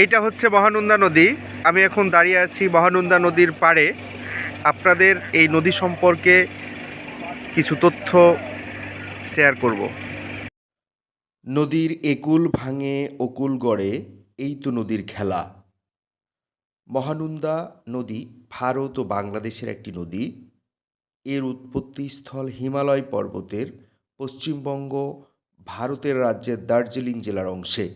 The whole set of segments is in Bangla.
এইটা হচ্ছে মহানন্দা নদী। আমি এখন দাঁড়িয়ে আছি মহানন্দা নদীর পাড়ে। আপনাদের এই নদী সম্পর্কে কিছু তথ্য শেয়ার করব। নদীর একুল ভাঙে অকুল গড়ে, এই তো নদীর খেলা। মহানন্দা নদী ভারত ও বাংলাদেশের একটি নদী। এর উৎপত্তিস্থল হিমালয় পর্বতের পশ্চিমবঙ্গ, ভারতের রাজ্যের দার্জিলিং জেলার অংশে।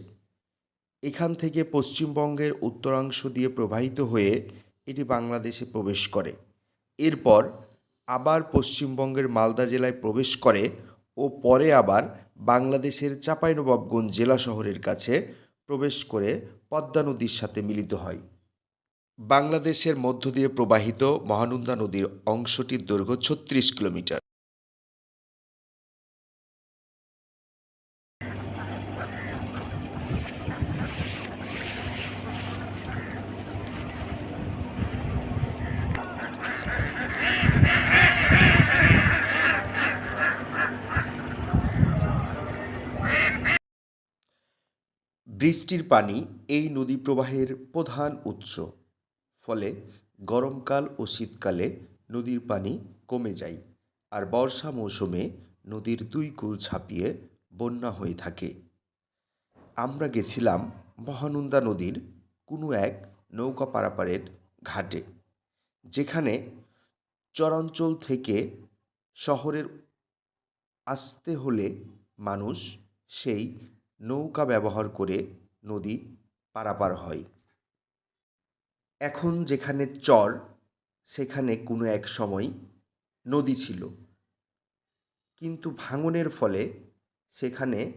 এখান থেকে পশ্চিমবঙ্গের উত্তরাংশ দিয়ে প্রবাহিত হয়ে এটি বাংলাদেশে প্রবেশ করে। এরপর আবার পশ্চিমবঙ্গের মালদা জেলায় প্রবেশ করে ও পরে আবার বাংলাদেশের চাঁপাইনবাবগঞ্জ জেলা শহরের কাছে প্রবেশ করে পদ্মা নদীর সাথে মিলিত হয়। বাংলাদেশের মধ্য দিয়ে প্রবাহিত মহানন্দা নদীর অংশটির দৈর্ঘ্য ছত্রিশ কিলোমিটার। বৃষ্টির পানি এই নদী প্রবাহের প্রধান উৎস। ফলে গরমকাল ও শীতকালে নদীর পানি কমে যায় আর বর্ষা মৌসুমে নদীর দুই কূল ছাপিয়ে বন্যা হয়ে থাকে। আমরা গেছিলাম মহানন্দা নদীর কোনো এক নৌকা পারাপারের ঘাটে, যেখানে চরাঞ্চল থেকে শহরের আসতে হলে মানুষ সেই নৌকা ব্যবহার করে নদী পারাপার হয়। এখন যেখানে চর, সেখানে কোনো এক সময় নদী ছিল। কিন্তু ভাঙনের ফলে সেখানে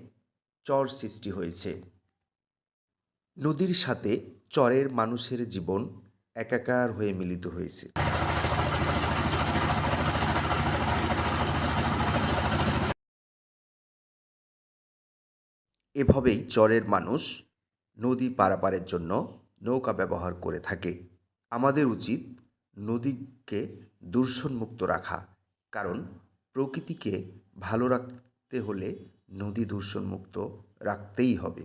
চর সৃষ্টি হয়েছে। নদীর সাথে চরের মানুষের জীবন একাকার হয়ে মিলিত হয়েছে। এভাবেই চরের মানুষ নদী পারাপারের জন্য নৌকা ব্যবহার করে থাকে। আমাদের উচিত নদীকে দূষণমুক্ত রাখা, কারণ প্রকৃতিকে ভালো রাখতে হলে নদী দূষণমুক্ত রাখতেই হবে।